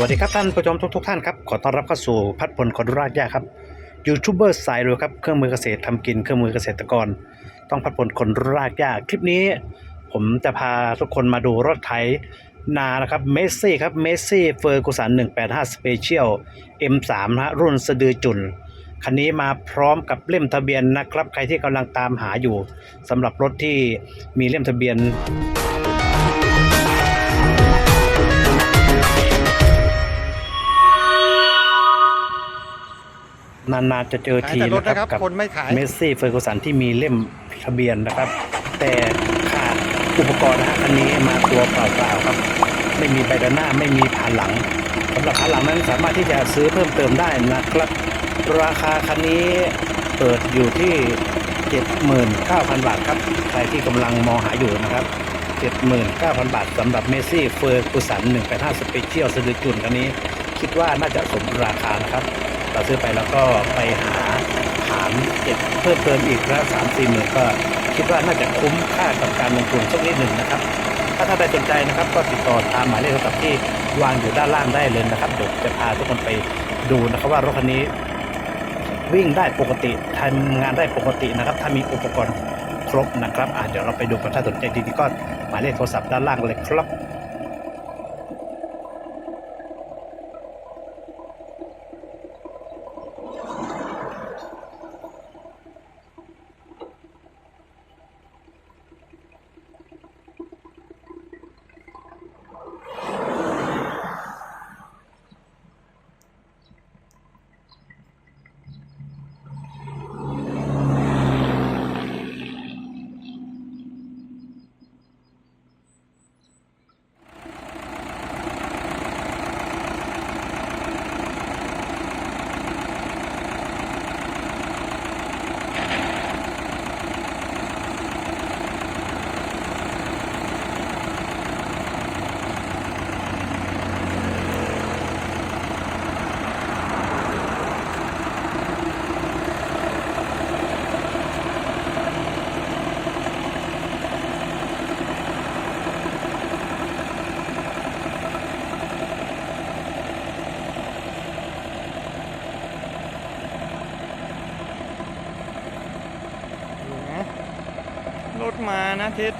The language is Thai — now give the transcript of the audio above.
วัสดีครับท่านผู้ชมทุกทท่านครับขอต้อนรับเข้าสู่พัดพลขอดุรากยาครับยูทูบเบอร์สายรวยครับเครื่องมือเกษตรทำกินเครื่องมือเกษตรกร ต้องพัดพลคนรากยาคลิปนี้ ผมจะพาทุกคนมาดูรถไถนานะครับเมสซี่ครับเมสซี่เฟอร์กูสัน185สเปเชียล M3 ฮะรุ่นสะดือจุนคันนี้มาพร้อมกับเล่มทะเบียนนะครับ ใครที่กำลังตามหาอยู่สำหรับรถที่มีเล่มทะเบียน นานๆจะเจอขายทีแต่รถนะนะคครัรับบกับคนไม่ขายเมสซี่เฟอร์กูสันที่มีเล่มทะเบียนนะครับ แต่ขาดอุปกรณ์นะฮะคันนี้มาตัวเปล่าๆครับ ไม่มีใบด้านหน้าไม่มีผ่านหลังสำหรับผ่านหลังนั้นสามารถที่จะซื้อเพิ่มเติมได้นะครับ ราคาคันนี้เปิดอยู่ที่ 79,000 บาทครับ ใครที่กำลังมองหาอยู่นะครับ79,000 บาทสำหรับเมสซี่เฟอร์กูสัน185สเปเชียลสะดือจุนคันนี้ คิดว่าน่าจะสมราคานะครับ เราซื้อไปแล้วก็ไปหาฐานเก็บเพิ่มเติมอีกแล้วสามสี่หมื่นก็คิดว่าน่าจะคุ้มค่ากับการลงทุนสักนิดหนึ่งนะครับ ถ้าท่านใดสนใจนะครับ ก็ติดต่อตามหมายเลขโทรศัพท์ที่วางอยู่ด้านล่างได้เลยนะครับเดี๋ยวจะพาทุกคนไปดูนะครับว่ารถคันนี้วิ่งได้ปกติทำงานได้ปกตินะครับ ถ้ามีอุปกรณ์ครบนะครับอะเดี๋ยวเราไปดูกันถ้าสนใจดีๆก็หมายเลขโทรศัพท์ด้านล่างเลยครับ ถมานะทิศ